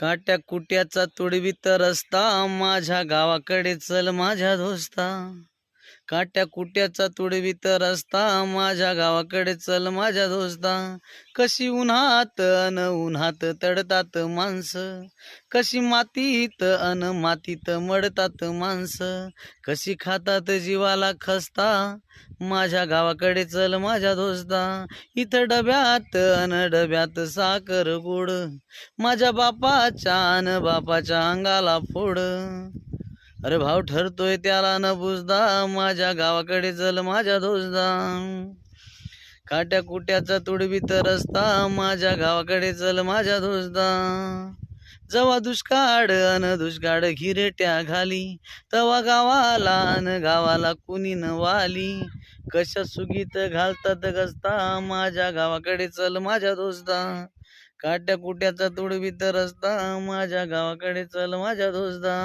काट्या कुट्याचा तर रस्ता माझ्या गावाकडे चल माझ्या दोस्ता. काट्या कुट्याचा तुडवीत रस्ता माझ्या गावाकडे चल माझ्या दोस्ता. कशी उन्हात अन उन्हात तडतात माणसं. कशी मातीत अन मातीत मडतात माणसं. कशी खातात जीवाला खसता. माझ्या गावाकडे चल माझ्या दोस्ता. इथं डब्यात अन डब्यात साखर गोड. माझ्या बापाच्या अन बापाच्या अंगाला फोड. अरे भाव ठरतोय त्याला न बुजदा माझ्या गावाकडे चल माझ्या दोस्ता. काट्या कुट्याचा तर रस्ता माझ्या गावाकडे चल माझ्या दोस्ता. जवा दुष्काळ अन दुष्काळ घिरट्या घाली तवा गावाला अन गावाला कुणी न वाली. कशा सुगीत घालतात गस्ता माझ्या गावाकडे चल माझ्या दोस्ता. काट्या कुट्याचा तुडवीत रस्ता माझ्या गावाकडे चल माझ्या दोस्ता.